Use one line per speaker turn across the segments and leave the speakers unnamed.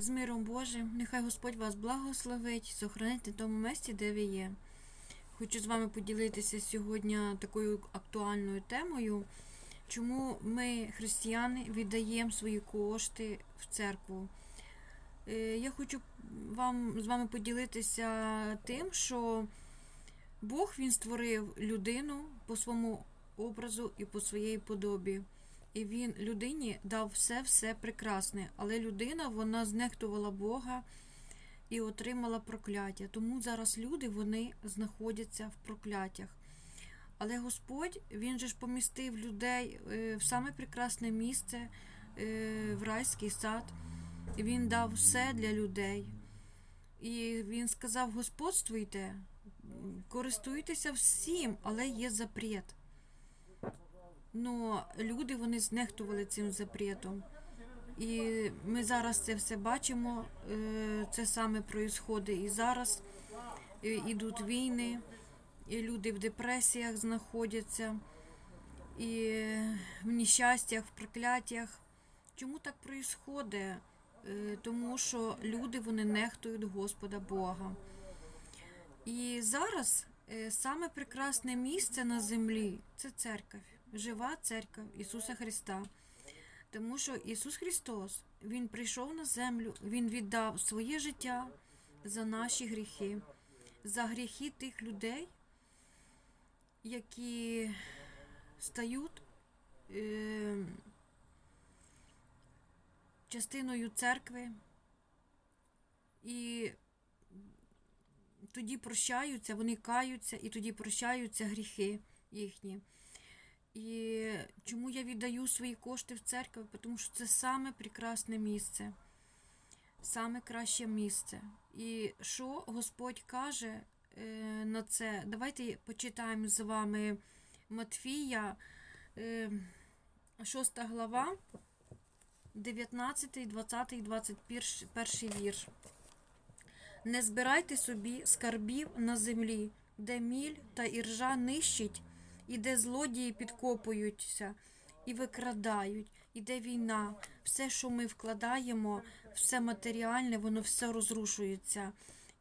З миром Божим, нехай Господь вас благословить, сохранить на тому місці, де ви є. Хочу з вами поділитися сьогодні такою актуальною темою, чому ми, християни, віддаємо свої кошти в церкву. Е, Я хочу вам, з вами поділитися тим, що Бог Він створив людину по своєму образу і по своїй подобі. І він людині дав все-все прекрасне, але людина вона знехтувала Бога і отримала прокляття. Тому зараз люди вони знаходяться в прокляттях. Але Господь Він же ж помістив людей е, в саме прекрасне місце, е, в райський сад. Він дав все для людей. І він сказав: господствуйте, користуйтеся всім, але є запрет. Ну, люди вони знехтували цим запретом. І ми зараз це все бачимо. е, Це саме проїсходить і зараз. Е, Ідуть війни, і люди в депресіях знаходяться, і в нещастях, в прокляттях. Чому так проїсходить? Е, Тому що люди вони нехтують Господа Бога. І зараз саме прекрасне місце на землі це церква, жива церква Ісуса Христа. Тому що Ісус Христос, Він прийшов на землю, Він віддав своє життя за наші гріхи, за гріхи тих людей, які стають е, частиною церкви. І тоді прощаються, вони каються, і тоді прощаються гріхи їхні. І чому я віддаю свої кошти в церкву? Тому що це саме прекрасне місце, саме краще місце. І що Господь каже е, на це? Давайте почитаємо з вами Матфія, е, 6 глава, 19, 20, 21 вірш. Не збирайте собі скарбів на землі, де міль та іржа нищить, і де злодії підкопуються і викрадають, і де війна. Все, що ми вкладаємо, все матеріальне, воно все розрушується.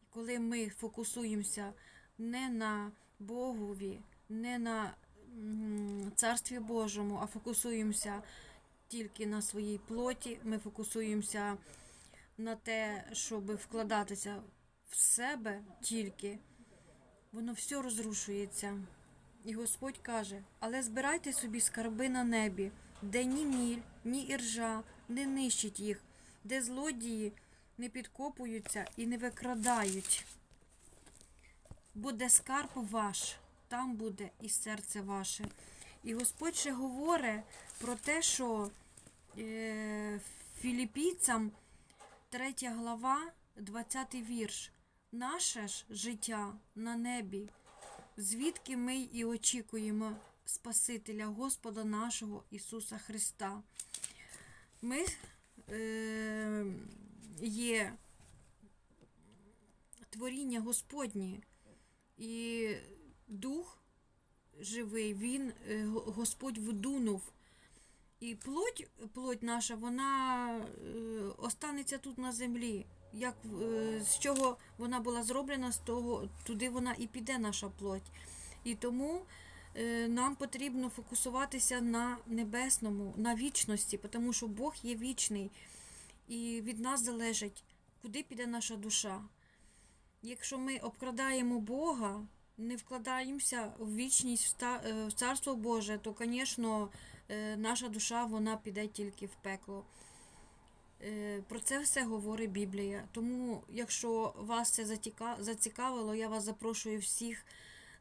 І коли ми фокусуємося не на Богові, не на Царстві Божому, а фокусуємося тільки на своїй плоті, ми фокусуємося на те, щоб вкладатися в себе тільки, воно все розрушується. І Господь каже: але збирайте собі скарби на небі, де ні міль, ні іржа не нищить їх, де злодії не підкопуються і не викрадають. Буде скарб ваш, там буде і серце ваше. І Господь ще говорить про те, що е, філіпійцям 3 глава, 20 вірш. Наше ж життя на небі, звідки ми і очікуємо Спасителя Господа нашого Ісуса Христа. Ми е, є творіння Господнє, і Дух живий, Він, е, Господь вдунув. І плоть, плоть наша, вона е, останеться тут на землі. Як, е, з чого вона була зроблена, з того туди вона і піде наша плоть. І тому е, нам потрібно фокусуватися на небесному, на вічності, тому що Бог є вічний, і від нас залежить, куди піде наша душа. Якщо ми обкрадаємо Бога, не вкладаємося в вічність, в е, Царство Боже, то, звісно, наша душа вона піде тільки в пекло. Е, Про це все говорить Біблія. Тому, якщо вас це зацікавило, я вас запрошую всіх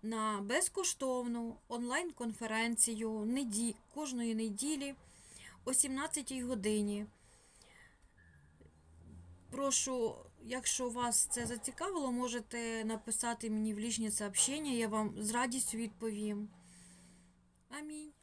на безкоштовну онлайн-конференцію кожної неділі о 17 годині. Прошу, якщо вас це зацікавило, можете написати мені в лічні сообщення, я вам з радістю відповім. Амінь.